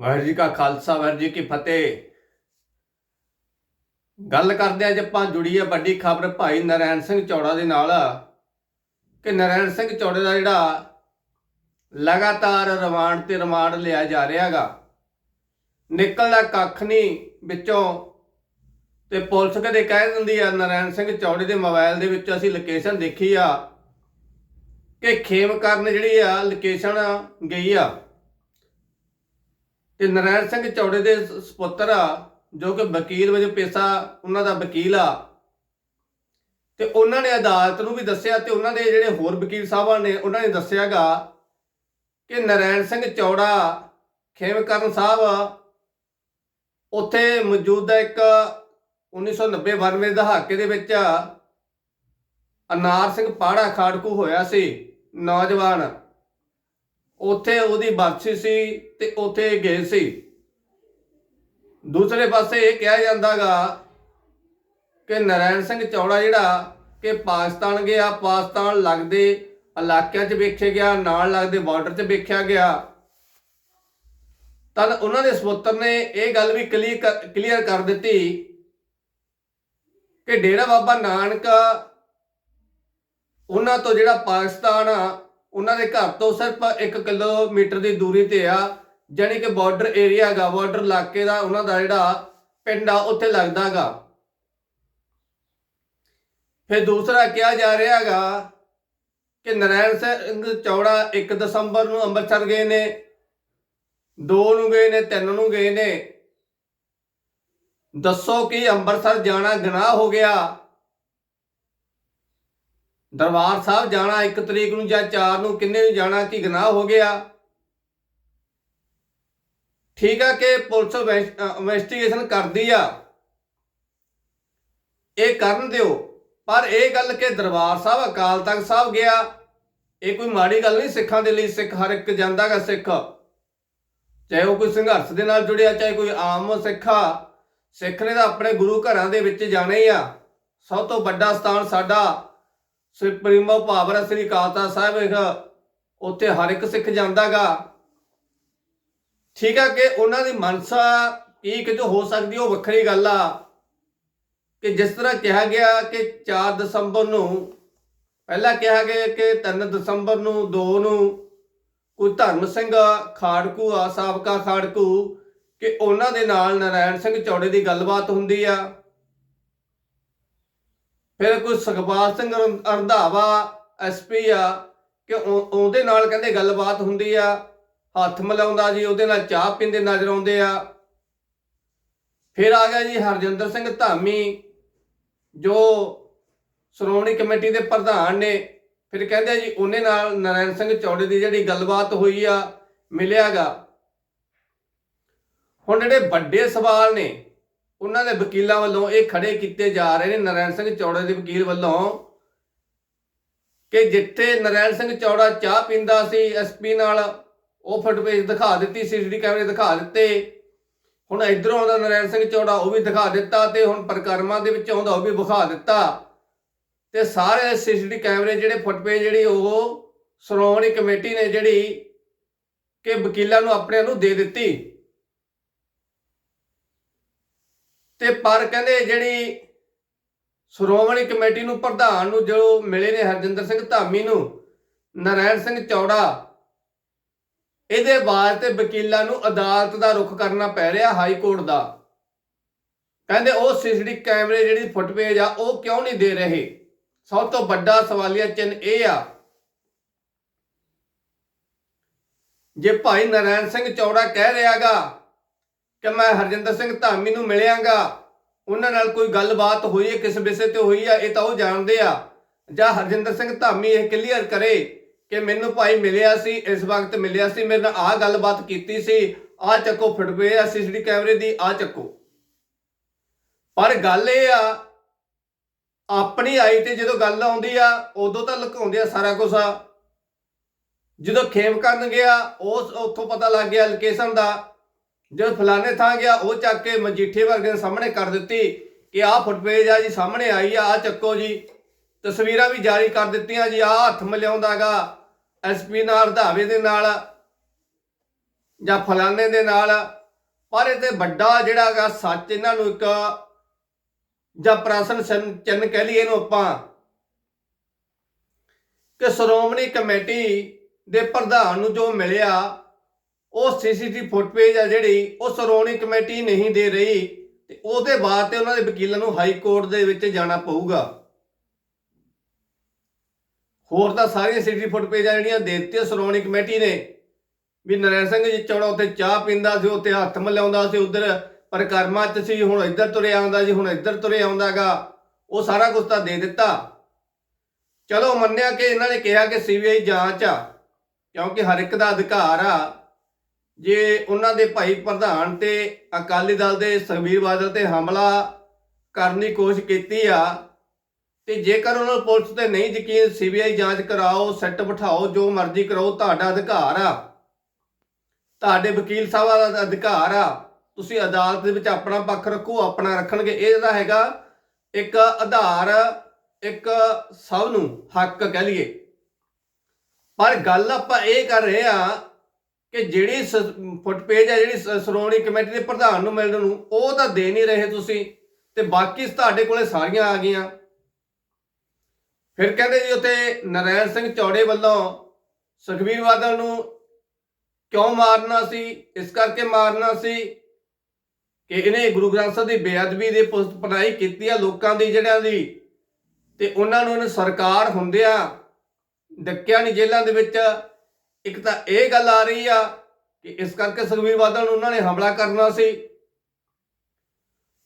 ਵਾਹਿਗੁਰੂ ਜੀ ਕਾ ਖਾਲਸਾ, ਵਾਹਿਗੁਰੂ ਜੀ ਕੀ ਫਤਿਹ। ਗੱਲ ਕਰਦੇ ਅੱਜ ਆਪਾਂ ਜੁੜੀ ਹੈ ਵੱਡੀ ਖਬਰ ਭਾਈ ਨਰੈਣ ਸਿੰਘ ਚੌੜਾ ਦੇ ਨਾਲ, ਕਿ ਨਰੈਣ ਸਿੰਘ ਚੌੜੇ ਦਾ ਜਿਹੜਾ ਲਗਾਤਾਰ ਰਿਮਾਂਡ ਤੇ ਰਿਮਾਂਡ ਲਿਆ ਜਾ ਰਿਹਾਗਾ ਨਿਕਲਦਾ ਕੱਖ ਨਹੀਂ ਵਿੱਚੋਂ, ਤੇ ਪੁਲਿਸ ਕਦੇ ਕਹਿ ਦਿੰਦੀ ਆ, ਨਰੈਣ ਸਿੰਘ ਚੌੜੇ ਦੇ ਮੋਬਾਈਲ ਦੇ ਵਿੱਚ ਅਸੀਂ ਲੋਕੇਸ਼ਨ ਦੇਖੀ ਆ, ਕਿ ਖੇਮ ਕਰਨ ਜਿਹੜੀ ਆ ਲੋਕੇਸ਼ਨ ਗਈ ਆ। ਤੇ ਨਰੈਣ ਸਿੰਘ ਚੌੜੇ ਦੇ ਸ- ਸਪੁੱਤਰ ਆ, ਜੋ ਕਿ ਵਕੀਲ ਵਜੋਂ ਪੇਸ਼ਾ ਉਹਨਾਂ ਦਾ ਵਕੀਲ ਆ। ਤੇ ਉਹਨਾਂ ਨੇ ਅਦਾਲਤ ਨੂੰ ਵੀ ਦੱਸਿਆ ਤੇ ਉਹਨਾਂ ਦੇ ਜਿਹੜੇ ਹੋਰ ਵਕੀਲ ਸਾਹਿਬਾਂ ਨੇ, ਉਹਨਾਂ ਨੇ ਦੱਸਿਆਗਾ ਕਿ ਨਰੈਣ ਸਿੰਘ ਚੌੜਾ, ਖੇਮਕਰਨ ਸਾਹਿਬ, ਉੱਥੇ ਮੌਜੂਦਾ ਇੱਕ 1990 92 ਦੇ ਦਹਾਕੇ ਦੇ ਵਿੱਚ ਅਨਾਰ ਸਿੰਘ ਪਾੜਾ ਖਾੜਕੂ ਹੋਇਆ ਸੀ, ਨੌਜਵਾਨ। ਉੱਥੇ ਉਹਦੀ ਬਰਸੀ ਸੀ ਤੇ ਉੱਥੇ ਗਏ ਸੀ। ਦੂਸਰੇ ਪਾਸੇ ਇਹ ਕਿਹਾ ਜਾਂਦਾਗਾ ਕਿ ਨਰੈਣ ਸਿੰਘ ਚੌੜਾ ਜਿਹੜਾ ਕਿ ਪਾਕਿਸਤਾਨ ਗਿਆ, ਪਾਕਿਸਤਾਨ ਲੱਗਦੇ ਇਲਾਕਿਆਂ 'ਚ ਵੇਖਿਆ ਗਿਆ, ਨਾਲ ਲੱਗਦੇ ਬਾਰਡਰ 'ਚ ਵੇਖਿਆ ਗਿਆ। ਤਾਂ ਉਹਨਾਂ ਦੇ ਸਪੁੱਤਰ ਨੇ ਇਹ ਗੱਲ ਵੀ ਕਲੀਅਰ ਕਰ ਦਿੱਤੀ ਕਿ ਡੇਰਾ ਬਾਬਾ ਨਾਨਕ ਉਹਨਾਂ ਤੋਂ ਜਿਹੜਾ ਪਾਕਿਸਤਾਨ ਉਹਨਾਂ ਦੇ ਘਰ ਤੋਂ ਸਿਰਫ 1 ਕਿਲੋਮੀਟਰ ਦੀ ਦੂਰੀ ਤੇ ਆ, ਜਾਣੀ ਕਿ ਬਾਰਡਰ ਏਰੀਆ ਹੈਗਾ ਬਾਰਡਰ ਇਲਾਕੇ ਦਾ, ਉਹਨਾਂ ਦਾ ਜਿਹੜਾ ਪਿੰਡ ਆ, ਉੱਥੇ ਲੱਗਦਾਗਾ ਫਿਰ ਦੂਸਰਾ ਕਿਹਾ ਜਾ ਰਿਹਾ ਹੈਗਾ ਕਿ ਨਰੈਣ ਸਿੰਘ ਚੌੜਾ 1 ਦਸੰਬਰ ਨੂੰ ਅੰਮ੍ਰਿਤਸਰ ਗਏ ਨੇ 2 ਨੂੰ ਗਏ ਨੇ 3 ਨੂੰ ਗਏ ਨੇ। ਦੱਸੋ ਕਿ ਅੰਮ੍ਰਿਤਸਰ ਜਾਣਾ ਗੁਨਾਹ ਹੋ ਗਿਆ। ਦਰਬਾਰ ਸਾਹਿਬ ਜਾਣਾ 1 ਤਰੀਕ ਨੂੰ ਜਾਂ 4 ਨੂੰ, ਕਿੰਨੇ ਨੂੰ ਜਾਣਾ, ਕੀ ਗੁਨਾਹ ਹੋ ਗਿਆ? ਠੀਕ ਆ ਕਿ ਪੁਲਿਸ ਇਨਵੈਸਟੀਗੇਸ਼ਨ ਕਰਦੀ ਆ। ਇਹ ਕਰਨ ਦਿਓ। ਪਰ ਇਹ ਗੱਲ ਕਿ ਦਰਬਾਰ ਸਾਹਿਬ ਅਕਾਲ ਤਖਤ ਸਾਹਿਬ ਗਿਆ, ਇਹ ਕੋਈ ਮਾੜੀ ਗੱਲ ਨਹੀਂ ਸਿੱਖਾਂ ਦੇ ਲਈ, ਸਿੱਖ ਹਰ ਇੱਕ ਜਾਂਦਾਗਾ ਸਿੱਖ। ਚਾਹੇ ਉਹ ਕੋਈ ਸੰਘਰਸ਼ ਦੇ ਨਾਲ ਜੁੜਿਆ, ਚਾਹੇ ਕੋਈ ਆਮ ਸਿੱਖਾ ਸਿੱਖ ਨੇ ਤਾਂ ਆਪਣੇ ਗੁਰੂ ਘਰਾਂ ਦੇ ਵਿੱਚ ਜਾਣਾ ਹੀ ਆ। ਸਭ ਤੋਂ ਵੱਡਾ ਸਥਾਨ ਸਾਡਾ ਸ੍ਰੀ ਸੁਪਰੀਮੋ ਪਾਵਰ ਸ੍ਰੀ ਅਕਾਲ ਤਖਤ ਸਾਹਿਬ ਹੈਗਾ ਉੱਥੇ ਹਰ ਇੱਕ ਸਿੱਖ ਜਾਂਦਾਗਾ। ਠੀਕ ਆ ਕਿ ਉਹਨਾਂ ਦੀ ਮਨਸਾ ਕੀ ਕਿ ਜੋ ਹੋ ਸਕਦੀ, ਉਹ ਵੱਖਰੀ ਗੱਲ ਆ। ਕਿ ਜਿਸ ਤਰ੍ਹਾਂ ਕਿਹਾ ਗਿਆ ਕਿ 4 ਦਸੰਬਰ ਨੂੰ, ਪਹਿਲਾਂ ਕਿਹਾ ਗਿਆ ਕਿ 3 ਦਸੰਬਰ ਨੂੰ 2 ਨੂੰ, ਕੋਈ ਧਰਮ ਸਿੰਘ ਖਾੜਕੂ, ਆ ਸਾਬਕਾ ਖਾੜਕੂ, ਕਿ ਉਹਨਾਂ ਦੇ ਨਾਲ ਨਰਾਇਣ ਸਿੰਘ ਚੌੜੇ ਦੀ ਗੱਲਬਾਤ ਹੁੰਦੀ ਆ। ਫਿਰ ਕੋਈ ਸੁਖਪਾਲ ਸਿੰਘ ਰੰ- ਰੰਧਾਵਾ ਐਸਪੀ ਆ ਕਿ ਉਹ- ਉਹਦੇ ਨਾਲ ਕਹਿੰਦੇ ਗੱਲਬਾਤ ਹੁੰਦੀ ਆ, ਹੱਥ ਮਿਲਾਉਂਦਾ ਜੀ, ਉਹਦੇ ਨਾਲ ਚਾਹ ਪੀਂਦੇ ਨਜ਼ਰ ਆਉਂਦੇ ਆ। ਫਿਰ ਆ ਗਿਆ ਜੀ ਹਰਜਿੰਦਰ ਸਿੰਘ ਧਾਮੀ, ਜੋ ਸ਼੍ਰੋਮਣੀ ਕਮੇਟੀ ਦੇ ਪ੍ਰਧਾਨ ਨੇ। ਫਿਰ ਕਹਿੰਦੇ ਜੀ, ਉਹਨੇ ਨਾਲ ਨਰੈਣ ਸਿੰਘ ਚੌੜੇ ਦੀ ਜਿਹੜੀ ਗੱਲਬਾਤ ਹੋਈ ਆ ਮਿਲਿਆਗਾ ਹੁਣ ਜਿਹੜੇ ਵੱਡੇ ਸਵਾਲ ਨੇ ਉਹਨਾਂ ਦੇ ਵਕੀਲਾਂ ਵੱਲੋਂ ਇਹ ਖੜੇ ਕੀਤੇ ਜਾ ਰਹੇ ਨੇ ਨਰੈਣ ਸਿੰਘ ਚੌੜੇ ਦੇ ਵਕੀਲ ਵੱਲੋਂ ਕਿ ਜਿੱਥੇ ਨਰੈਣ ਸਿੰਘ ਚੌੜਾ ਚਾਹ ਪੀਂਦਾ ਸੀ ਐਸਪੀ ਨਾਲ ਉਹ ਫੁਟੇਜ ਦਿਖਾ ਦਿੱਤੀ ਸੀਸੀਟੀ ਕੈਮਰੇ ਦਿਖਾ ਦਿੱਤੇ। ਹੁਣ ਇਧਰੋਂ ਆਉਂਦਾ ਨਰੈਣ ਸਿੰਘ ਚੌੜਾ, ਉਹ ਵੀ ਦਿਖਾ ਦਿੱਤਾ ਤੇ ਹੁਣ ਪ੍ਰਕਰਮਾਂ ਦੇ ਵਿੱਚ ਆਉਂਦਾ, ਉਹ ਵੀ ਵਿਖਾ ਦਿੱਤਾ। ਤੇ ਸਾਰੇ ਸੀਸੀਟੀ ਕੈਮਰੇ ਜਿਹੜੇ ਫੁਟੇਜ ਜਿਹੜੀ ਉਹ ਸ਼੍ਰੋਮਣੀ ਕਮੇਟੀ ਨੇ ਜਿਹੜੀ ਕਿ ਵਕੀਲਾਂ ਨੂੰ ਆਪਣਿਆਂ ਨੂੰ ਦੇ ਦਿੱਤੀ। ਤੇ ਪਰ ਕਹਿੰਦੇ ਜਿਹੜੀ ਸ਼੍ਰੋਮਣੀ ਕਮੇਟੀ ਨੂੰ ਪ੍ਰਧਾਨ ਨੂੰ ਜੋ ਮਿਲੇ ਨੇ ਹਰਜਿੰਦਰ ਸਿੰਘ ਧਾਮੀ ਨੂੰ, ਨਰੈਣ ਸਿੰਘ ਚੌੜਾ, ਇਹਦੇ ਬਾਅਦ ਤੇ ਵਕੀਲਾਂ ਨੂੰ ਅਦਾਲਤ ਦਾ ਰੁਖ ਕਰਨਾ ਪੈ ਰਿਹਾ ਹਾਈ ਕੋਰਟ ਦਾ। ਕਹਿੰਦੇ ਉਹ ਸੀਸੀਟੀ ਕੈਮਰੇ ਜਿਹੜੀ ਫੁੱਟਪੇਜ ਆ, ਉਹ ਕਿਉਂ ਨਹੀਂ ਦੇ ਰਹੇ? ਸਭ ਤੋਂ ਵੱਡਾ ਸਵਾਲੀਆ ਚਿੰਨ ਇਹ ਆ, ਜੇ ਭਾਈ ਨਰੈਣ ਸਿੰਘ ਚੌੜਾ ਕਹਿ ਰਿਹਾਗਾ ਕਿ ਮੈਂ ਹਰਜਿੰਦਰ ਸਿੰਘ ਧਾਮੀ ਨੂੰ ਮਿਲਿਆਗਾ। ਉਹਨਾਂ ਨਾਲ ਕੋਈ ਗੱਲਬਾਤ ਹੋਈ ਹੈ, ਕਿਸ ਵਿਸ਼ੇ ਤੇ ਹੋਈ ਆ ਇਹ ਤਾਂ ਉਹ ਜਾਣਦੇ ਆ। ਜਾਂ ਹਰਜਿੰਦਰ ਸਿੰਘ ਧਾਮੀ ਇਹ ਕਲੀਅਰ ਕਰੇ ਕਿ ਮੈਨੂੰ ਭਾਈ ਮਿਲਿਆ ਸੀ, ਇਸ ਵਕਤ ਮਿਲਿਆ ਸੀ, ਮੇਰੇ ਨਾਲ ਆਹ ਗੱਲਬਾਤ ਕੀਤੀ ਸੀ, ਆਹ ਚੱਕੋ ਫੁਟਵੇ ਆ ਸੀਸੀਟੀ ਕੈਮਰੇ ਦੀ, ਆਹ ਚੱਕੋ। ਪਰ ਗੱਲ ਇਹ ਆ, ਆਪਣੀ ਆਈ ਤੇ ਜਦੋਂ ਗੱਲ ਆਉਂਦੀ ਆ, ਉਦੋਂ ਤਾਂ ਲੁਕਾਉਂਦੇ ਆ ਸਾਰਾ ਕੁਝ ਆ। ਜਦੋਂ ਖੇਮ ਕਰਨ ਗਿਆ, ਉਸ, ਉੱਥੋਂ ਪਤਾ ਲੱਗ ਗਿਆ, ਲੋਕੇਸ਼ਨ ਦਾ ਜਦੋਂ ਫਲਾਣੇ ਥਾਂ ਗਿਆ, ਉਹ ਚੱਕ ਕੇ ਮਜੀਠੇ ਵਰਗੇ ਸਾਹਮਣੇ ਕਰ ਦਿੱਤੀ ਕਿ ਆਹ ਫੁੱਟਪੇਜ ਆ ਜੀ, ਸਾਹਮਣੇ ਆਈ ਆ ਆ ਚੱਕੋ ਜੀ। ਤਸਵੀਰਾਂ ਵੀ ਜਾਰੀ ਕਰ ਦਿੱਤੀਆਂ ਜੀ ਆ ਹੱਥ ਮਿਲਾਉਂਦਾਗਾ ਐਸਪੀ ਨਾਲ, ਰਧਾਵੇ ਦੇ ਨਾਲ ਜਾਂ ਫਲਾਣੇ ਦੇ ਨਾਲ। ਪਰ ਇਹ ਤੇ ਵੱਡਾ ਜਿਹੜਾ ਹੈਗਾ ਸੱਚ ਇਹਨਾਂ ਨੂੰ ਇੱਕ ਜਾਂ ਪ੍ਰਾਸਨ ਚਿੰਨ ਚਿੰਨ੍ਹ ਕਹਿ ਲਈਏ ਇਹਨੂੰ ਆਪਾਂ, ਕਿ ਸ਼੍ਰੋਮਣੀ ਕਮੇਟੀ ਦੇ ਪ੍ਰਧਾਨ ਨੂੰ ਜੋ ਮਿਲਿਆ ਉਹ ਸੀਸੀਟੀ ਫੁਟਪੇਜ ਆ ਜਿਹੜੀ, ਉਹ ਸ਼੍ਰੋਮਣੀ ਕਮੇਟੀ ਨਹੀਂ ਦੇ ਰਹੀ ਤੇ ਉਹਦੇ ਬਾਅਦ ਤੇ ਉਹਨਾਂ ਦੇ ਵਕੀਲਾਂ ਨੂੰ ਹਾਈ ਕੋਰਟ ਦੇ ਵਿੱਚ ਜਾਣਾ ਪਊਗਾ। ਹੋਰ ਤਾਂ ਸਾਰੀਆਂ ਸੀਸੀਟੀ ਫੁਟਪੇਜ ਆ ਜਿਹੜੀਆਂ ਦੇ ਦਿੱਤੀਆਂ ਸ਼੍ਰੋਮਣੀ ਕਮੇਟੀ ਨੇ, ਵੀ ਨਰੈਣ ਸਿੰਘ ਜੀ ਚੌੜਾ ਉੱਥੇ ਚਾਹ ਪੀਂਦਾ ਸੀ, ਉੱਥੇ ਹੱਥ ਮਿਲਾਉਂਦਾ ਸੀ, ਉਧਰ ਪਰਿਕਰਮਾ ਚ ਸੀ, ਹੁਣ ਇੱਧਰ ਤੁਰੇ ਆਉਂਦਾ ਜੀ, ਹੁਣ ਇੱਧਰ ਤੁਰੇ ਆਉਂਦਾਗਾ, ਉਹ ਸਾਰਾ ਕੁਝ ਤਾਂ ਦੇ ਦਿੱਤਾ। ਚਲੋ ਮੰਨਿਆ ਕਿ ਇਹਨਾਂ ਨੇ ਕਿਹਾ ਕਿ ਸੀਬੀਆਈ ਜਾਂਚ ਆ, ਕਿਉਂਕਿ ਹਰ ਇੱਕ ਦਾ ਅਧਿਕਾਰ ਆ ਜੇ ਉਹਨਾਂ ਦੇ ਭਾਈ ਪ੍ਰਧਾਨ ਤੇ ਅਕਾਲੀ ਦਲ ਦੇ ਸੁਖਬੀਰ ਬਾਦਲ ਤੇ ਹਮਲਾ ਕਰਨ ਦੀ ਕੋਸ਼ਿਸ਼ ਕੀਤੀ ਆ, ਤੇ ਜੇਕਰ ਉਹਨਾਂ ਨੂੰ ਪੁਲਿਸ ਤੇ ਨਹੀਂ ਯਕੀਨ, ਸੀਬੀਆਈ ਜਾਂਚ ਕਰਾਓ, ਸੈੱਟ ਬਿਠਾਓ, ਜੋ ਮਰਜ਼ੀ ਕਰਾਓ ਤੁਹਾਡਾ ਅਧਿਕਾਰ ਆ। ਤੁਹਾਡੇ ਵਕੀਲ ਸਾਹਿਬਾਂ ਦਾ ਅਧਿਕਾਰ ਆ। ਤੁਸੀਂ ਅਦਾਲਤ ਦੇ ਵਿੱਚ ਆਪਣਾ ਪੱਖ ਰੱਖੋ, ਆਪਣਾ ਰੱਖਣਗੇ। ਇਹਦਾ ਹੈਗਾ, ਇੱਕ ਆਧਾਰ, ਇੱਕ ਸਭ ਨੂੰ ਹੱਕ ਕਹਿ ਲਈਏ। ਪਰ ਗੱਲ ਆਪਾਂ ਇਹ ਕਰ ਰਹੇ ਆ ਕਿ ਜਿਹੜੀ ਫੁੱਟਪੇਜ ਹੈ, ਜਿਹੜੀ ਸ਼੍ਰੋਮਣੀ ਕਮੇਟੀ ਦੇ ਪ੍ਰਧਾਨ ਨੂੰ ਮਿਲਣ ਨੂੰ, ਉਹ ਤਾਂ ਦੇ ਨਹੀਂ ਰਹੇ ਤੁਸੀਂ, ਤੇ ਬਾਕੀ ਤੁਹਾਡੇ ਕੋਲੇ ਸਾਰੀਆਂ ਆ ਗਈਆਂ। ਫਿਰ ਕਹਿੰਦੇ ਜੀ ਉੱਥੇ ਨਰੈਣ ਸਿੰਘ ਚੌੜੇ ਵੱਲੋਂ ਸੁਖਬੀਰ ਬਾਦਲ ਨੂੰ ਕਿਉਂ ਮਾਰਨਾ ਸੀ, ਇਸ ਕਰਕੇ ਮਾਰਨਾ ਸੀ ਕਿ ਇਹਨੇ ਗੁਰੂ ਗ੍ਰੰਥ ਸਾਹਿਬ ਦੀ ਬੇਅਦਬੀ ਦੇ ਪੁਸਤ ਪੜਾਈ ਕੀਤੀ ਆ ਲੋਕਾਂ ਦੀ, ਜਿਹੜਿਆਂ ਦੀ, ਤੇ ਉਹਨਾਂ ਨੂੰ ਇਹਨੇ ਸਰਕਾਰ ਹੁੰਦਿਆਂ ਡੱਕਿਆ ਨਹੀਂ ਜੇਲ੍ਹਾਂ ਦੇ ਵਿੱਚ। ਇੱਕ ਤਾਂ ਇਹ ਗੱਲ ਆ ਰਹੀ ਆ ਕਿ ਇਸ ਕਰਕੇ ਸੁਖਬੀਰ ਬਾਦਲ ਨੂੰ ਉਹਨਾਂ ਨੇ ਹਮਲਾ ਕਰਨਾ ਸੀ।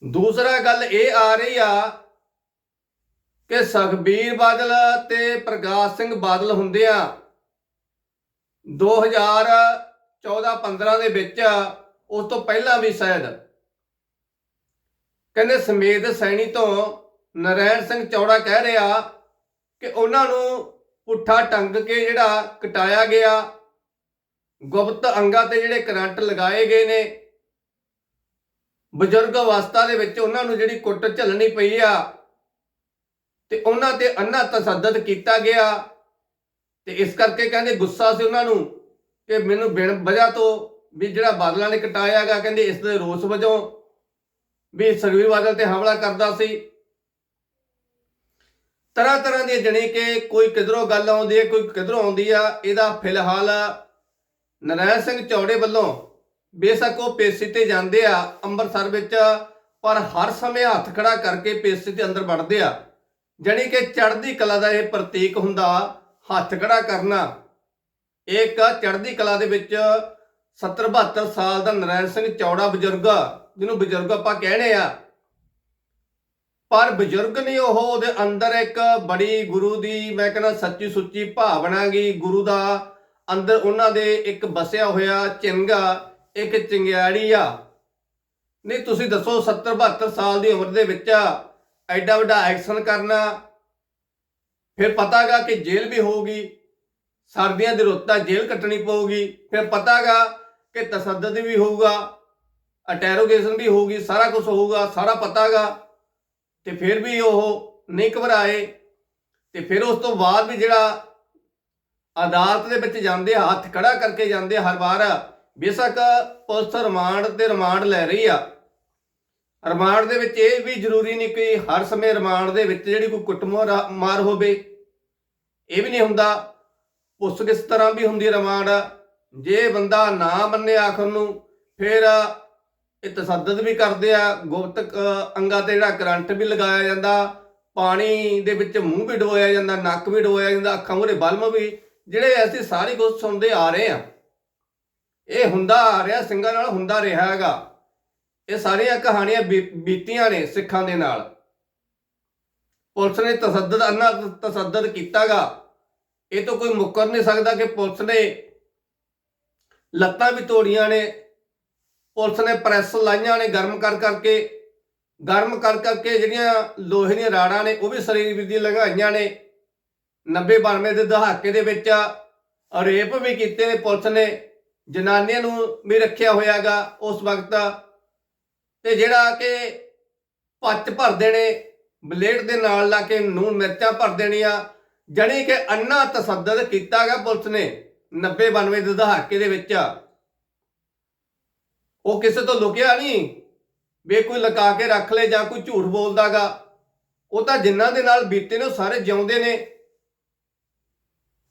ਦੂਸਰਾ ਗੱਲ ਇਹ ਆ ਰਹੀ ਆ ਕਿ ਸੁਖਬੀਰ ਬਾਦਲ ਤੇ ਪ੍ਰਕਾਸ਼ ਸਿੰਘ ਬਾਦਲ ਹੁੰਦਿਆਂ 2014-15 ਦੇ ਵਿੱਚ ਉਸ ਤੋਂ ਪਹਿਲਾਂ ਵੀ ਸ਼ਾਇਦ। ਕਹਿੰਦੇ ਸਮੇਤ ਸੈਣੀ ਤੋਂ ਨਰੈਣ ਸਿੰਘ ਚੌੜਾ ਕਹਿ ਰਿਹਾ ਕਿ ਉਹਨਾਂ ਨੂੰ ਪੁੱਠਾ ਟੰਗ ਕੇ ਜਿਹੜਾ ਕਟਾਇਆ ਗਿਆ, ਗੁਪਤ ਅੰਗਾਂ ਤੇ ਜਿਹੜੇ ਕਰੰਟ ਲਗਾਏ ਗਏ ਨੇ, ਬਜ਼ੁਰਗ ਅਵਸਥਾ ਦੇ ਵਿੱਚ ਉਹਨਾਂ ਨੂੰ ਜਿਹੜੀ ਕੁੱਟ ਝੱਲਣੀ ਪਈ ਆ, ਤੇ ਉਹਨਾਂ ਤੇ ਅੰਨਾ ਤਸੱਦਦ ਕੀਤਾ ਗਿਆ, ਤੇ ਇਸ ਕਰਕੇ ਕਹਿੰਦੇ ਗੁੱਸਾ ਸੀ ਉਹਨਾਂ ਨੂੰ, ਕਿ ਮੈਨੂੰ ਬਿਨ ਵਜ੍ਹਾ ਤੋਂ ਵੀ ਜਿਹੜਾ ਬਾਦਲਾਂ ਨੇ ਕਟਾਇਆਗਾ ਕਹਿੰਦੇ ਇਸ ਦੇ ਰੋਸ ਵਜੋਂ ਵੀ ਸੁਖਬੀਰ ਬਾਦਲ ਤੇ ਹਮਲਾ ਕਰਦਾ ਸੀ। ਤਰ੍ਹਾਂ ਤਰ੍ਹਾਂ ਦੀਆਂ ਜਣੇ ਕਿ ਕੋਈ ਕਿਧਰੋਂ ਗੱਲ ਆਉਂਦੀ ਹੈ, ਕੋਈ ਕਿਧਰੋਂ ਆਉਂਦੀ ਆ, ਇਹਦਾ ਫਿਲਹਾਲ ਨਰੈਣ ਸਿੰਘ ਚੌੜੇ ਵੱਲੋਂ ਬੇਸ਼ੱਕ ਉਹ ਪੇਸ਼ੀ ਤੇ ਜਾਂਦੇ ਆ ਅੰਮ੍ਰਿਤਸਰ ਵਿੱਚ, ਪਰ ਹਰ ਸਮੇਂ ਹੱਥ ਖੜਾ ਕਰਕੇ ਪੇਸ਼ੀ ਦੇ ਅੰਦਰ ਵੜਦੇ ਆ। ਜਣੀ ਕਿ ਚੜ੍ਹਦੀ ਕਲਾ ਦਾ ਇਹ ਪ੍ਰਤੀਕ ਹੁੰਦਾ, ਹੱਥ ਖੜਾ ਕਰਨਾ। ਇੱਕ ਚੜ੍ਹਦੀ ਕਲਾ ਦੇ ਵਿੱਚ 70 72 ਸਾਲ ਦਾ ਨਰੈਣ ਸਿੰਘ ਚੌੜਾ ਬਜ਼ੁਰਗ, ਜਿਹਨੂੰ ਬਜ਼ੁਰਗ ਆਪਾਂ ਕਹਿੰਦੇ ਆ ਪਰ ਬਜ਼ੁਰਗ ਨਹੀਂ ਉਹ ਉਹਦੇ ਅੰਦਰ ਇੱਕ ਬੜੀ ਗੁਰੂ ਦੀ, ਮੈਂ ਕਹਿੰਦਾ ਸੱਚੀ ਸੁੱਚੀ ਭਾਵਨਾ ਗਈ ਗੁਰੂ ਦਾ ਅੰਦਰ ਉਹਨਾਂ ਦੇ ਇੱਕ ਬਸਿਆ ਹੋਇਆ ਚਿੰਗਾ, ਇੱਕ ਚਿੰਗਿਆੜੀ ਆ। ਨਹੀਂ, ਤੁਸੀਂ ਦੱਸੋ 70 72 ਸਾਲ ਦੀ ਉਮਰ ਦੇ ਵਿੱਚ ਐਡਾ ਵੱਡਾ ਐਕਸ਼ਨ ਕਰਨਾ, ਫਿਰ ਪਤਾਗਾ ਕਿ ਜੇਲ੍ਹ ਵੀ ਹੋਊਗੀ, ਸਰਦੀਆਂ ਦੀ ਰੁੱਤਾਂ ਜੇਲ੍ਹ ਕੱਟਣੀ ਪਊਗੀ, ਫਿਰ ਪਤਾਗਾ ਕਿ ਤਸੱਦਦ ਵੀ ਹੋਊਗਾ ਅਟੈਰੋਗੇਸ਼ਨ ਵੀ ਹੋਊਗੀ, ਸਾਰਾ ਕੁਝ ਹੋਊਗਾ, ਸਾਰਾ ਪਤਾਗਾ ਤੇ ਫਿਰ ਵੀ ਉਹ ਨਹੀਂ ਘਬਰਾਏ ਤੇ ਫਿਰ ਉਸ ਤੋਂ ਬਾਅਦ ਵੀ ਜਿਹੜਾ ਅਦਾਲਤ ਦੇ ਵਿੱਚ ਜਾਂਦੇ ਆ, ਹੱਥ ਖੜਾ ਕਰਕੇ ਜਾਂਦੇ ਹਰ ਵਾਰ ਬੇਸ਼ੱਕ ਪੁਲਿਸ ਰਿਮਾਂਡ ਤੇ ਰਿਮਾਂਡ ਲੈ ਰਹੀ ਆ। ਰਿਮਾਂਡ ਦੇ ਵਿੱਚ ਇਹ ਵੀ ਜ਼ਰੂਰੀ ਨਹੀਂ ਕਿ ਹਰ ਸਮੇਂ ਰਿਮਾਂਡ ਦੇ ਵਿੱਚ ਜਿਹੜੀ ਕੋਈ ਕੁੱਟਮਾਰ ਮਾਰ ਹੋਵੇ। ਇਹ ਵੀ ਨਹੀਂ ਹੁੰਦਾ, ਪੁਲਿਸ ਕਿਸ ਤਰ੍ਹਾਂ ਵੀ ਹੁੰਦੀ ਰਿਮਾਂਡ। ਜੇ ਬੰਦਾ ਨਾ ਮੰਨੇ ਆਖਰ ਨੂੰ, ਫਿਰ ਇਹ ਤਸੱਦਦ ਵੀ ਕਰਦੇ ਆ ਗੁਪਤ ਅ, ਅੰਗਾਂ ਤੇ ਜਿਹੜਾ ਕਰੰਟ ਵੀ ਲਗਾਇਆ ਜਾਂਦਾ ਪਾਣੀ ਦੇ ਵਿੱਚ ਮੂੰਹ ਵੀ ਡੋਇਆ ਜਾਂਦਾ ਨੱਕ ਵੀ ਡੋਇਆ ਜਾਂਦਾ ਅੱਖਾਂ ਮੂਹਰੇ ਬਲਮ ਵੀ ਜਿਹੜੇ ਅਸੀਂ ਸਾਰੀ ਕੁਝ ਸੁਣਦੇ ਆ ਰਹੇ ਆ। ਇਹ ਹੁੰਦਾ ਆ ਰਿਹਾ ਸਿੰਘਾਂ ਨਾਲ ਹੁੰਦਾ ਰਿਹਾ ਹੈਗਾ। ਇਹ ਸਾਰੀਆਂ ਕਹਾਣੀਆਂ ਬੀ- ਬੀਤੀਆਂ ਨੇ ਸਿੱਖਾਂ ਦੇ ਨਾਲ। ਪੁਲਿਸ ਨੇ ਤਸੱਦਦ ਅੰਨਾ ਤਸੱਦਦ ਕੀਤਾਗਾ। ਇਹ ਤਾਂ ਕੋਈ ਮੁੱਕਰ ਨਹੀਂ ਸਕਦਾ ਕਿ ਪੁਲਿਸ ਨੇ ਲੱਤਾਂ ਵੀ ਤੋੜੀਆਂ ਨੇ ਪੁਲਿਸ ਨੇ ਪ੍ਰੈਸ ਲਾਈਆਂ ਨੇ ਗਰਮ ਕਰ ਕਰਕੇ, ਗਰਮ ਕਰ ਕਰਕੇ ਜਿਹੜੀਆਂ ਲੋਹੇ ਦੀਆਂ ਰਾੜਾਂ ਨੇ, ਉਹ ਵੀ ਸਰੀਰ ਵਿੱਚ ਦੀ ਲੰਘਾਈਆਂ ਨੇ। 90 92 ਦੇ ਦਹਾਕੇ ਦੇ ਵਿੱਚ ਰੇਪ ਵੀ ਕੀਤੇ ਨੇ ਪੁਲਿਸ ਨੇ। ਜਨਾਨੀਆਂ ਨੂੰ ਵੀ ਰੱਖਿਆ ਹੋਇਆਗਾ ਉਸ ਵਕਤ। ਤੇ ਜਿਹੜਾ ਕਿ ਪੱਚ ਭਰਦੇ ਨੇ, ਬਲੇਡ ਦੇ ਨਾਲ ਲਾ ਕੇ ਨੂਨ ਮਿਰਚਾਂ ਭਰ ਦੇਣੀਆਂ, ਜਣੀ ਕਿ ਅੰਨਾ ਤਸੱਦਦ ਕੀਤਾਗਾ ਪੁਲਿਸ ਨੇ 90 92 ਦੇ ਦਹਾਕੇ ਦੇ ਵਿੱਚ। ਉਹ ਕਿਸੇ ਤੋਂ ਲੁਕਿਆ ਨਹੀਂ ਵੀ ਕੋਈ ਲੁਕਾ ਕੇ ਰੱਖ ਲੇ ਜਾਂ ਕੋਈ ਝੂਠ ਬੋਲਦਾਗਾ। ਉਹ ਤਾਂ ਜਿਨ੍ਹਾਂ ਦੇ ਨਾਲ ਬੀਤੇ ਨੇ ਉਹ ਸਾਰੇ ਜਿਉਂਦੇ ਨੇ।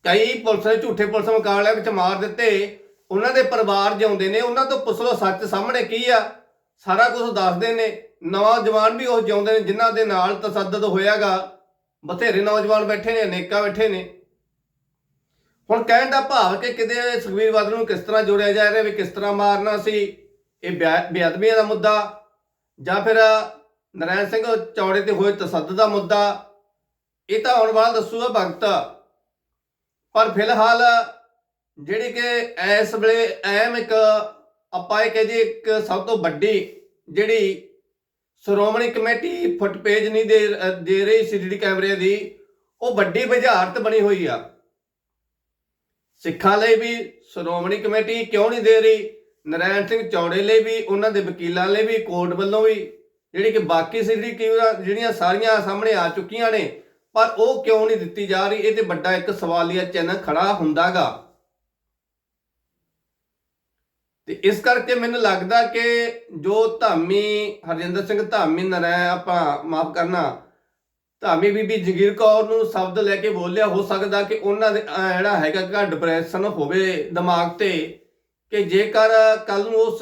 ਕਈ ਪੁਲਿਸ ਨੇ ਝੂਠੇ ਪੁਲਿਸ ਮੁਕਾਬਲਿਆਂ ਵਿੱਚ ਮਾਰ ਦਿੱਤੇ। ਉਹਨਾਂ ਦੇ ਪਰਿਵਾਰ ਜਿਉਂਦੇ ਨੇ। ਉਹਨਾਂ ਤੋਂ ਪੁੱਛ ਲਓ ਸੱਚ ਸਾਹਮਣੇ ਕੀ ਆ। ਸਾਰਾ ਕੁਝ ਦੱਸਦੇ ਨੇ। ਨੌਜਵਾਨ ਵੀ ਉਹ ਜਿਉਂਦੇ ਨੇ ਜਿਨ੍ਹਾਂ ਦੇ ਨਾਲ ਤਸੱਦਦ ਹੋਇਆਗਾ। ਬਥੇਰੇ ਨੌਜਵਾਨ ਬੈਠੇ ਨੇ, ਅਨੇਕਾਂ ਬੈਠੇ ਨੇ। ਹੁਣ ਕਹਿਣ ਦਾ ਭਾਵ ਕਿ ਕਿਤੇ ਸੁਖਵੀਰ ਬਾਦਲ ਨੂੰ ਕਿਸ ਤਰ੍ਹਾਂ ਜੋੜਿਆ ਜਾ ਰਿਹਾ ਵੀ ਕਿਸ ਤਰ੍ਹਾਂ ਮਾਰਨਾ ਸੀ। ਇਹ ਬੇ- ਬੇਅਦਬੀਆਂ ਦਾ ਮੁੱਦਾ ਜਾਂ ਫਿਰ ਨਰਾਇਣ ਸਿੰਘ ਚੌੜੇ ਤੇ ਹੋਏ ਤਸੱਦਦ ਦਾ ਮੁੱਦਾ, ਇਹ ਤਾਂ ਆਉਣ ਵਾਲਾ ਦੱਸੂਗਾ ਵਕਤ ਪਰ ਫਿਲਹਾਲ ਜਿਹੜੀ ਕਿ ਇਸ ਵੇਲੇ ਅਹਿਮ ਇੱਕ, ਆਪਾਂ ਇਹ ਕਹਦੇ ਇੱਕ ਸਭ ਤੋਂ ਵੱਡੀ ਜਿਹੜੀ ਸ਼੍ਰੋਮਣੀ ਕਮੇਟੀ ਫੁੱਟਪੇਜ ਨਹੀਂ ਦੇ ਦੇ ਰਹੀ ਸੀਸੀਟੀ ਕੈਮਰੇ ਦੀ, ਉਹ ਵੱਡੀ ਬੁਝਾਰਤ ਬਣੀ ਹੋਈ ਆ। ਸਿੱਖਾਂ ਲਈ ਵੀ ਸ਼੍ਰੋਮਣੀ ਕਮੇਟੀ ਕਿਉਂ ਨਹੀਂ ਦੇ ਰਹੀ? ਨਰਾਇਣ ਸਿੰਘ ਚੌੜੇ ਲਈ ਵੀ, ਉਹਨਾਂ ਦੇ ਵਕੀਲਾਂ ਲਈ ਵੀ, ਕੋਰਟ ਵੱਲੋਂ ਵੀ, ਜਿਹੜੀ ਕਿ ਬਾਕੀ ਸੀਸੀਟੀ ਜਿਹੜੀਆਂ ਸਾਰੀਆਂ ਸਾਹਮਣੇ ਆ ਚੁੱਕੀਆਂ ਨੇ, ਪਰ ਉਹ ਕਿਉਂ ਨਹੀਂ ਦਿੱਤੀ ਜਾ ਰਹੀ? ਇਹ ਤੇ ਵੱਡਾ ਇੱਕ ਸਵਾਲੀਆ ਚਿੰਨ੍ਹ ਖੜਾ ਹੁੰਦਾਗਾ। ਤੇ ਇਸ ਕਰਕੇ ਮੈਨੂੰ ਲੱਗਦਾ ਕਿ ਜੋ ਧਾਮੀ, ਹਰਜਿੰਦਰ ਸਿੰਘ ਧਾਮੀ ਨਰੈ ਆਪਾਂ ਮਾਫ ਕਰਨਾ, ਧਾਮੀ ਬੀਬੀ ਜਗੀਰ ਕੌਰ ਨੂੰ ਸ਼ਬਦ ਲੈ ਕੇ ਬੋਲਿਆ, ਹੋ ਸਕਦਾ ਕਿ ਉਹਨਾਂ ਦੇ ਜਿਹੜਾ ਹੈਗਾ ਕਿ ਡਿਪਰੈਸ਼ਨ ਹੋਵੇ ਦਿਮਾਗ ਤੇ ਕਿ ਜੇਕਰ ਕੱਲ ਨੂੰ ਉਸ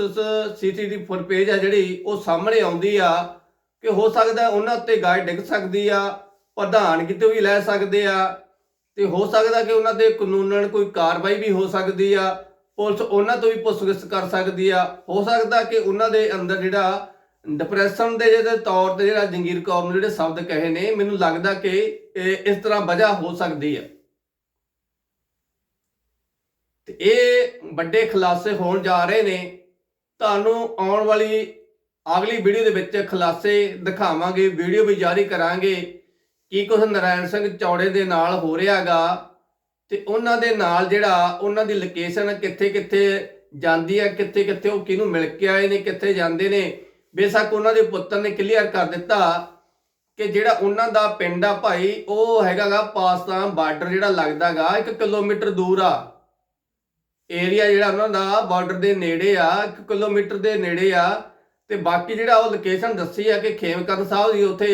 ਸੀਸੀਟੀਵੀ ਫੁਟੇਜ ਆ ਜਿਹੜੀ, ਉਹ ਸਾਹਮਣੇ ਆਉਂਦੀ ਆ, ਕਿ ਹੋ ਸਕਦਾ ਉਹਨਾਂ ਉੱਤੇ ਗਾਇ ਡਿੱਗ ਸਕਦੀ ਆ, ਪ੍ਰਧਾਨ ਕਿਤੇ ਵੀ ਲੈ ਸਕਦੇ ਆ, ਤੇ ਹੋ ਸਕਦਾ ਕਿ ਉਹਨਾਂ ਤੇ ਕਾਨੂੰਨਨ ਕੋਈ ਕਾਰਵਾਈ ਵੀ ਹੋ ਸਕਦੀ ਆ, ਪੁਲਿਸ ਉਹਨਾਂ ਤੋਂ ਵੀ ਪੁੱਛਗਿੱਛ ਕਰ ਸਕਦੀ ਆ, ਹੋ ਸਕਦਾ ਕਿ ਉਹਨਾਂ ਦੇ ਅੰਦਰ ਜਿਹੜਾ ਡਿਪਰੈਸ਼ਨ ਦੇ ਜਿਹੜੇ ਤੌਰ ਤੇ ਜਿਹੜਾ ਜੰਗੀਰ ਕੌਰ ਨੂੰ ਜਿਹੜੇ ਸ਼ਬਦ ਕਹੇ ਨੇ, ਮੈਨੂੰ ਲੱਗਦਾ ਕਿ ਇਹ ਇਸ ਤਰ੍ਹਾਂ ਵਜ੍ਹਾ ਹੋ ਸਕਦੀ ਆ। ਤੇ ਇਹ ਵੱਡੇ ਖੁਲਾਸੇ ਹੋਣ ਜਾ ਰਹੇ ਨੇ। ਤੁਹਾਨੂੰ ਆਉਣ ਵਾਲੀ ਅਗਲੀ ਵੀਡੀਓ ਦੇ ਵਿੱਚ ਖੁਲਾਸੇ ਦਿਖਾਵਾਂਗੇ, ਵੀਡੀਓ ਵੀ ਜਾਰੀ ਕਰਾਂਗੇ ਕੀ ਕੁਝ ਨਰਾਇਣ ਸਿੰਘ ਚੌੜੇ ਦੇ ਨਾਲ ਹੋ ਰਿਹਾਗਾ ਤੇ ਉਹਨਾਂ ਦੇ ਨਾਲ ਜਿਹੜਾ ਉਹਨਾਂ ਦੀ ਲੋਕੇਸ਼ਨ ਕਿੱਥੇ ਕਿੱਥੇ ਜਾਂਦੀ ਹੈ ਕਿੱਥੇ ਕਿੱਥੇ ਉਹ ਕਿਹਨੂੰ ਮਿਲ ਕੇ ਆਏ ਨੇ, ਕਿੱਥੇ ਜਾਂਦੇ ਨੇ, ਬੇਸ਼ੱਕ ਉਹਨਾਂ ਦੇ ਪੁੱਤਰ ਨੇ ਕਲੀਅਰ ਕਰ ਦਿੱਤਾ ਕਿ ਜਿਹੜਾ ਉਹਨਾਂ ਦਾ ਪਿੰਡ ਆ ਭਾਈ, ਉਹ ਹੈਗਾਗਾ ਪਾਕਿਸਤਾਨ ਬਾਰਡਰ ਜਿਹੜਾ ਲੱਗਦਾਗਾ 1 ਕਿਲੋਮੀਟਰ ਦੂਰ ਆ। ਏਰੀਆ ਜਿਹੜਾ ਉਹਨਾਂ ਦਾ ਬਾਰਡਰ ਦੇ ਨੇੜੇ ਆ 1 ਕਿਲੋਮੀਟਰ ਦੇ ਨੇੜੇ ਆ। ਤੇ ਬਾਕੀ ਜਿਹੜਾ ਉਹ ਲੋਕੇਸ਼ਨ ਦੱਸੀ ਆ ਕਿ ਖੇਮਕਰਨ ਸਾਹਿਬ ਦੀ ਉੱਥੇ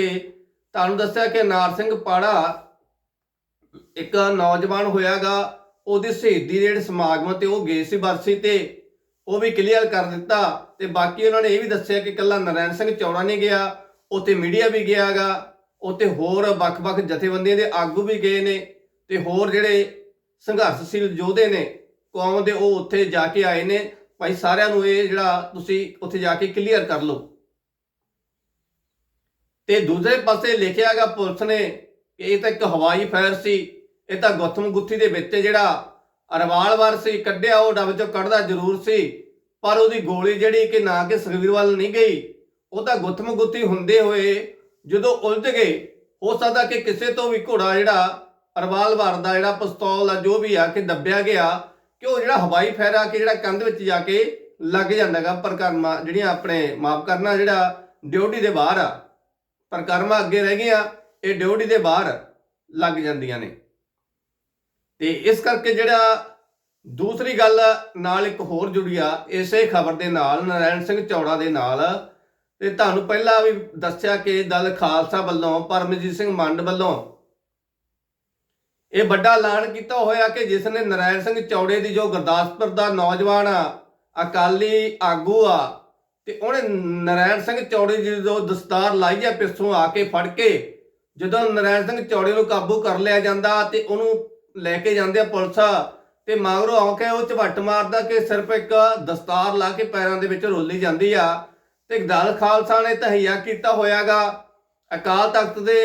ਤੁਹਾਨੂੰ ਦੱਸਿਆ ਕਿ ਨਾਰ ਸਿੰਘ ਪਾੜਾ ਇੱਕ ਨੌਜਵਾਨ ਹੋਇਆਗਾ, ਉਹਦੀ ਸ਼ਹੀਦੀ ਦੇ ਜਿਹੜੇ ਸਮਾਗਮ ਤੇ ਉਹ ਗਏ ਸੀ ਬਰਸੀ ਤੇ, ਉਹ ਵੀ ਕਲੀਅਰ ਕਰ ਦਿੱਤਾ। ਤੇ ਬਾਕੀ ਉਹਨਾਂ ਨੇ ਇਹ ਵੀ ਦੱਸਿਆ ਕਿ ਕੱਲਾ ਨਰੈਣ ਸਿੰਘ ਚੌੜਾ ਨਹੀਂ ਗਿਆ, ਉੱਥੇ ਮੀਡੀਆ ਵੀ ਗਿਆਗਾ, ਉੱਥੇ ਹੋਰ ਵੱਖ-ਵੱਖ ਜਥੇਬੰਦੀਆਂ ਦੇ ਆਗੂ ਵੀ ਗਏ ਨੇ, ਤੇ ਹੋਰ ਜਿਹੜੇ ਸੰਘਰਸ਼ਸ਼ੀਲ ਯੋਧੇ ਨੇ ਕੌਮ ਦੇ ਉਹ ਉੱਥੇ ਜਾ ਕੇ ਆਏ ਨੇ। ਭਾਈ ਸਾਰਿਆਂ ਨੂੰ ਇਹ ਜਿਹੜਾ ਤੁਸੀਂ ਉੱਥੇ ਜਾ ਕੇ ਕਲੀਅਰ ਕਰ ਲਓ। ਤੇ ਦੂਸਰੇ ਪਾਸੇ ਲਿਖਿਆਗਾ ਪੁਲਿਸ ਨੇ ਕਿ ਇਹ ਤਾਂ ਇੱਕ ਹਵਾਈ ਫਾਇਰ ਸੀ। ਇਹ ਤਾਂ ਗੁੱਥਮ ਗੁੱਥੀ ਦੇ ਵਿੱਚ ਜਿਹੜਾ ਰਿਵਾਲਵਰ ਸੀ, ਕੱਢਿਆ ਉਹ ਡੱਬ ਚੋਂ ਕੱਢਦਾ ਜ਼ਰੂਰ ਸੀ। ਪਰ ਉਹਦੀ ਗੋਲੀ ਜਿਹੜੀ ਕਿ ਨਾ ਕਿ ਸੁਖਵੀਰ ਵੱਲ ਨਹੀਂ ਗਈ, ਉਹ ਤਾਂ ਗੁੱਥਮ ਗੁੱਥੀ ਹੁੰਦੇ ਹੋਏ ਜਦੋਂ ਉਲਝ ਗਏ, ਹੋ ਸਕਦਾ ਕਿ ਕਿਸੇ ਤੋਂ ਵੀ ਘੋੜਾ ਜਿਹੜਾ ਰਿਵਾਲਵਰ ਦਾ ਜਿਹੜਾ ਪਿਸਤੌਲ ਆ, ਜੋ ਵੀ ਆ, ਕਿ ਦੱਬਿਆ ਗਿਆ ਕਿ ਉਹ ਜਿਹੜਾ ਹਵਾਈ ਫਾਇਰ ਆ ਕੇ ਜਿਹੜਾ ਕੰਧ ਵਿੱਚ ਜਾ ਕੇ ਲੱਗ ਜਾਂਦਾਗਾ ਪਰਕਰਮਾ ਜਿਹੜੀਆਂ ਆਪਣੇ ਮਾਫ ਕਰਨਾ ਜਿਹੜਾ ਡਿਊਟੀ ਦੇ ਬਾਹਰ ਆ, ਪਰਕਰਮਾ ਅੱਗੇ ਰਹਿ ਗਈਆਂ, ਇਹ ਡਿਊਟੀ ਦੇ ਬਾਹਰ ਲੱਗ ਜਾਂਦੀਆਂ ਨੇ। ਤੇ ਇਸ ਕਰਕੇ ਜਿਹੜਾ ਦੂਸਰੀ ਗੱਲ ਨਾਲ ਇੱਕ ਹੋਰ ਜੁੜੀ ਆ, ਇਸੇ ਖਬਰ ਦੇ ਨਾਲ ਨਰਾਇਣ ਸਿੰਘ ਚੌੜਾ ਦੇ ਨਾਲ। ਤੇ ਤੁਹਾਨੂੰ ਪਹਿਲਾਂ ਵੀ ਦੱਸਿਆ ਕਿ ਦਲ ਖਾਲਸਾ ਵੱਲੋਂ, ਪਰਮਜੀਤ ਸਿੰਘ ਮੰਡ ਵੱਲੋਂ ਇਹ ਵੱਡਾ ਐਲਾਨ ਕੀਤਾ ਹੋਇਆ ਕਿ ਜਿਸ ਨੇ ਨਰਾਇਣ ਸਿੰਘ ਚੌੜੇ ਦੀ ਜੋ ਗੁਰਦਾਸਪੁਰ ਦਾ ਨੌਜਵਾਨ ਆ, ਅਕਾਲੀ ਆਗੂ ਆ, ਤੇ ਉਹਨੇ ਨਰਾਇਣ ਸਿੰਘ ਚੌੜੇ ਜੀ ਜੋ ਦਸਤਾਰ ਲਾਈ ਆ, ਪਿੱਛੋਂ ਆ ਕੇ ਫੜ ਕੇ ਜਦੋਂ ਨਰਾਇਣ ਸਿੰਘ ਚੌੜੇ ਨੂੰ ਕਾਬੂ ਕਰ ਲਿਆ ਜਾਂਦਾ ਤੇ ਉਹਨੂੰ ਲੈ ਕੇ ਜਾਂਦੇ ਆ ਪੁਲਿਸ, ਤੇ ਮਗਰੋਂ ਆ ਕੇ ਉਹ ਝਵੱਟ ਮਾਰਦਾ ਕਿ ਸਿਰਫ ਇੱਕ ਦਸਤਾਰ ਲਾ ਕੇ ਪੈਰਾਂ ਦੇ ਵਿੱਚ ਰੋਲੀ ਜਾਂਦੀ ਆ। ਤੇ ਦਲ ਖਾਲਸਾ ਨੇ ਤਹਈਆ ਕੀਤਾ ਹੋਇਆਗਾ, ਅਕਾਲ ਤਖਤ ਦੇ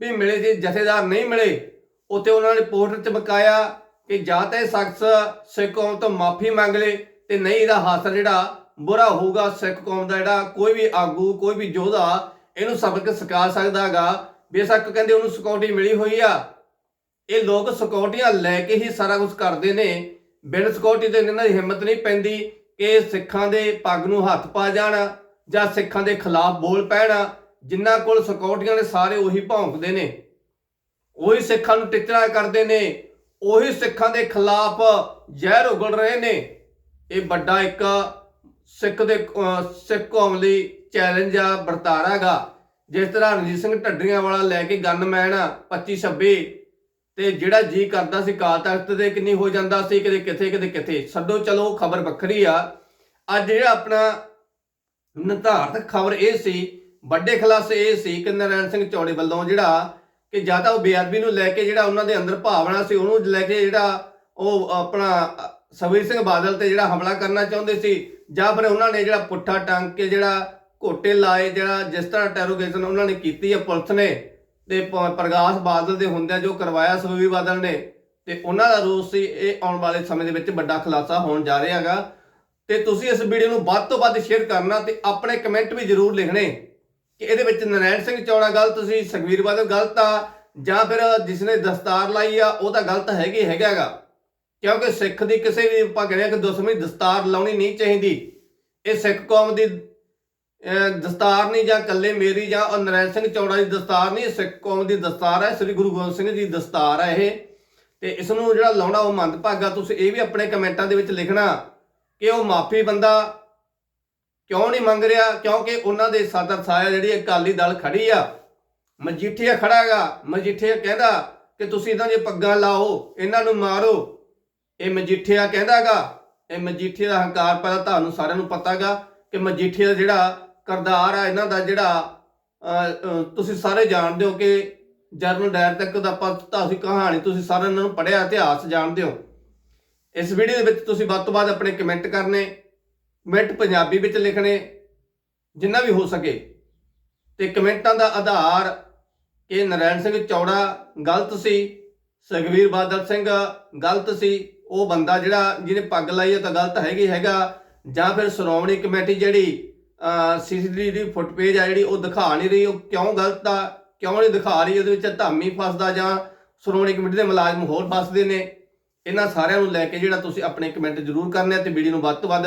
ਵੀ ਮਿਲੇ ਜੇ ਜਥੇਦਾਰ ਨਹੀਂ ਮਿਲੇ ਉੱਥੇ ਉਹਨਾਂ ਨੇ ਪੋਸਟਰ ਚਮਕਾਇਆ ਕਿ ਜਾਂ ਤਾਂ ਇਹ ਸ਼ਖਸ ਸਿੱਖ ਕੌਮ ਤੋਂ ਮਾਫੀ ਮੰਗ ਲੇ ਤੇ ਨਹੀਂ ਇਹਦਾ ਹਾਸਰ ਜਿਹੜਾ ਬੁਰਾ ਹੋਊਗਾ ਸਿੱਖ ਕੌਮ ਦਾ ਜਿਹੜਾ ਕੋਈ ਵੀ ਆਗੂ, ਕੋਈ ਵੀ ਯੋਧਾ ਇਹਨੂੰ ਸਬਕ ਸਿਖਾ ਸਕਦਾਗਾ ਬੇਸ਼ੱਕ ਕਹਿੰਦੇ ਉਹਨੂੰ ਸਿਕਿਉਰਿਟੀ ਮਿਲੀ ਹੋਈ ਆ। ਇਹ ਲੋਕ ਸਿਕਿਉਰਟੀਆਂ ਲੈ ਕੇ ਹੀ ਸਾਰਾ ਕੁਝ ਕਰਦੇ ਨੇ। ਬਿਨ ਸਿਕਿਉਰਟੀ ਦੇ ਇਹਨਾਂ ਦੀ ਹਿੰਮਤ ਨਹੀਂ ਪੈਂਦੀ ਕਿ ਸਿੱਖਾਂ ਦੇ ਪੱਗ ਨੂੰ ਹੱਥ ਪਾ ਜਾਣ ਜਾਂ ਸਿੱਖਾਂ ਦੇ ਖਿਲਾਫ ਬੋਲ ਪੈਣ। ਜਿਨ੍ਹਾਂ ਕੋਲ ਸਿਕਿਉਰਟੀਆਂ ਨੇ ਸਾਰੇ ਉਹੀ ਭੌਂਕਦੇ ਨੇ। ਉਹੀ ਸਿੱਖਾਂ ਨੂੰ ਟਿਚਰਾ ਕਰਦੇ ਨੇ, ਉਹੀ ਸਿੱਖਾਂ ਦੇ ਖਿਲਾਫ ਜ਼ਹਿਰ ਉਗਲ ਰਹੇ ਨੇ। ਇਹ ਵੱਡਾ ਇੱਕ ਸਿੱਖ ਦੇ, ਅਹ ਸਿੱਖ ਕੌਮ ਲਈ ਚੈਲੰਜ ਆ ਵਰਤਾਰਾਗਾ ਜਿਸ ਤਰ੍ਹਾਂ ਰਣਜੀਤ ਸਿੰਘ ਢੱਡਰੀਆਂ ਵਾਲਾ ਲੈ ਕੇ ਗਨਮੈਨ 25 26 ਤੇ ਜਿਹੜਾ ਜੀ ਕਰਦਾ ਸੀ ਕਾਲ ਤਖਤ ਦੇ ਕਿੰਨੀ ਹੋ ਜਾਂਦਾ ਸੀ, ਕਿਤੇ ਕਿੱਥੇ ਕਿਤੇ ਕਿੱਥੇ। ਛੱਡੋ ਚਲੋ, ਖਬਰ ਵੱਖਰੀ ਆ। ਅੱਜ ਜਿਹੜਾ ਆਪਣਾ ਨਿਰਧਾਰਤ ਖਬਰ ਇਹ ਸੀ, ਵੱਡੇ ਖੁਲਾਸੇ ਇਹ ਸੀ ਕਿ ਨਰੈਣ ਸਿੰਘ ਚੌੜੇ ਵੱਲੋਂ ਜਿਹੜਾ ਕਿ ਜਾਂ ਤਾਂ ਉਹ ਬੇਅਦਬੀ ਨੂੰ ਲੈ ਕੇ ਜਿਹੜਾ ਉਹਨਾਂ ਦੇ ਅੰਦਰ ਭਾਵਨਾ ਸੀ ਉਹਨੂੰ ਲੈ ਕੇ ਜਿਹੜਾ ਉਹ ਆਪਣਾ ਅ, ਸਵੀਰ ਸਿੰਘ ਬਾਦਲ ਤੇ ਜਿਹੜਾ ਹਮਲਾ ਕਰਨਾ ਚਾਹੁੰਦੇ ਸੀ ਜਾਂ ਫਿਰ ਉਹਨਾਂ ਨੇ ਜਿਹੜਾ ਪੁੱਠਾ ਟੰਗ ਕੇ ਜਿਹੜਾ ਘੋਟੇ ਲਾਏ ਜਿਹੜਾ ਜਿਸ ਤਰ੍ਹਾਂ ਟੈਰੋਗੇਸ਼ਨ ਉਹਨਾਂ ਨੇ ਕੀਤੀ ਹੈ ਪੁਲਿਸ ਨੇ ਤੇ ਪ- ਪ੍ਰਗਾਸ਼ ਬਾਦਲ ਦੇ ਹੁੰਦਿਆਂ ਜੋ ਕਰਵਾਇਆ ਸੁਖਬੀਰ ਬਾਦਲ ਨੇ ਤੇ ਉਹਨਾਂ ਦਾ ਰੋਸ ਸੀ ਇਹ ਆਉਣ ਵਾਲੇ ਸਮੇਂ ਦੇ ਵਿੱਚ ਵੱਡਾ ਖੁਲਾਸਾ ਹੋਣ ਜਾ ਰਿਹਾ ਹੈਗਾ। ਤੇ ਤੁਸੀਂ ਇਸ ਵੀਡੀਓ ਨੂੰ ਵੱਧ ਤੋਂ ਵੱਧ ਸ਼ੇਅਰ ਕਰਨਾ ਤੇ ਆਪਣੇ ਕਮੈਂਟ ਵੀ ਜ਼ਰੂਰ ਲਿਖਣੇ। ਕਿ ਇਹਦੇ ਵਿੱਚ ਨਰੈਣ ਸਿੰਘ ਚੌੜਾ ਗਲਤ ਸੀ ਸੁਖਬੀਰ ਬਾਦਲ ਗਲਤ ਆ, ਜਾਂ ਫਿਰ ਜਿਸ ਨੇ ਦਸਤਾਰ ਲਾਈ ਆ, ਉਹ ਤਾਂ ਗਲਤ ਹੈਗੀ ਹੈਗਾਗਾ ਕਿਉਂਕਿ ਸਿੱਖ ਦੀ ਕਿਸੇ ਵੀ, ਆਪਾਂ ਕਹਿੰਦੇ ਆ ਕਿ ਦੁਸ਼ਮਣੀ ਦਸਤਾਰ ਲਾਉਣੀ ਨਹੀਂ ਚਾਹੀਦੀ। ਇਹ ਸਿੱਖ ਕੌਮ ਦੀ ਦਸਤਾਰ ਨਹੀਂ ਜਾਂ ਕੱਲੇ ਮੇਰੀ ਜਾਂ ਉਹ ਨਰੈਣ ਸਿੰਘ ਚੌੜਾ ਦੀ ਦਸਤਾਰ ਨਹੀਂ ਸਿੱਖ ਕੌਮ ਦੀ ਦਸਤਾਰ ਹੈ ਸ੍ਰੀ ਗੁਰੂ ਗੋਬਿੰਦ ਸਿੰਘ ਜੀ ਦੀ ਦਸਤਾਰ ਹੈ ਇਹ। ਤੇ ਇਸ ਨੂੰ ਜਿਹੜਾ ਲਾਉਣਾ ਉਹ ਮੰਦਭਾਗਾ, ਤੁਸੀਂ ਇਹ ਵੀ ਆਪਣੇ ਕਮੈਂਟਾਂ ਦੇ ਵਿੱਚ ਲਿਖਣਾ ਕਿ ਉਹ ਮਾਫੀ ਬੰਦਾ ਕਿਉਂ ਨਹੀਂ ਮੰਗ ਰਿਹਾ? ਕਿਉਂਕਿ ਉਹਨਾਂ ਦੇ ਸਾਦਰ ਸਾਇਆ ਜਿਹੜੀ ਅਕਾਲੀ ਦਲ ਖੜੀ ਆ, ਮਜੀਠੀਆ ਖੜਾਗਾ ਮਜੀਠੀਆ ਕਹਿੰਦਾ ਕਿ ਤੁਸੀਂ ਇਹਨਾਂ ਦੇ ਪੱਗਾਂ ਲਾਓ, ਇਹਨਾਂ ਨੂੰ ਮਾਰੋ। ਇਹ ਮਜੀਠੀਆ ਕਹਿੰਦਾਗਾ ਇਹ ਮਜੀਠੀਆ ਦਾ ਹੰਕਾਰ ਪਹਿਲਾਂ ਤੁਹਾਨੂੰ ਸਾਰਿਆਂ ਨੂੰ ਪਤਾਗਾ ਕਿ ਮਜੀਠੀਆ ਦਾ ਜਿਹੜਾ ਕਰਦਾਰ ਆ, ਇਹਨਾਂ ਦਾ ਜਿਹੜਾ ਤੁਸੀਂ ਸਾਰੇ ਜਾਣਦੇ ਹੋ ਕਿ ਜਰਨਲ ਡਾਇਰ ਤੱਕ ਦਾ ਆਪਾਂ ਤੁਸੀਂ ਕਹਾਣੀ ਤੁਸੀਂ ਸਾਰਿਆਂ ਨੇ ਨੂੰ ਪੜ੍ਹਿਆ, ਇਤਿਹਾਸ ਜਾਣਦੇ ਹੋ। ਇਸ ਵੀਡੀਓ ਦੇ ਵਿੱਚ ਤੁਸੀਂ ਵੱਧ ਤੋਂ ਵੱਧ ਆਪਣੇ ਕਮੈਂਟ ਕਰਨੇ। ਕਮੈਂਟ ਪੰਜਾਬੀ ਵਿੱਚ ਲਿਖਣੇ ਜਿੰਨਾ ਵੀ ਹੋ ਸਕੇ ਤੇ ਕਮੈਂਟਾਂ ਦਾ ਆਧਾਰ ਕਿ ਨਰੈਣ ਸਿੰਘ ਚੌੜਾ ਗਲਤ ਸੀ, ਸੁਖਬੀਰ ਬਾਦਲ ਸਿੰਘ ਗਲਤ ਸੀ, ਉਹ ਬੰਦਾ ਜਿਹੜਾ ਜਿਹਨੇ ਪੱਗ ਲਾਈ ਹੈ ਤਾਂ ਗਲਤ ਹੈਗੀ ਹੈਗਾ, ਜਾਂ ਫਿਰ ਸ਼੍ਰੋਮਣੀ ਕਮੇਟੀ ਜਿਹੜੀ ਸੀਸੀਟੀਵੀ ਦੀ ਫੁੱਟਪੇਜ ਆ ਜਿਹੜੀ ਉਹ ਦਿਖਾ ਨਹੀਂ ਰਹੀ, ਉਹ ਕਿਉਂ ਗਲਤ ਆ, ਕਿਉਂ ਨਹੀਂ ਦਿਖਾ ਰਹੀ, ਉਹਦੇ ਵਿੱਚ ਧਾਮੀ ਫਸਦਾ ਜਾਂ ਸ਼੍ਰੋਮਣੀ ਕਮੇਟੀ ਦੇ ਮੁਲਾਜ਼ਮ ਹੋਰ ਫਸਦੇ ਨੇ, ਇਹਨਾਂ ਸਾਰਿਆਂ ਨੂੰ ਲੈ ਕੇ ਜਿਹੜਾ ਤੁਸੀਂ ਆਪਣੇ ਕਮੈਂਟ ਜ਼ਰੂਰ ਕਰਨੇ ਆ ਤੇ ਵੀਡੀਓ ਨੂੰ ਵੱਧ ਤੋਂ ਵੱਧ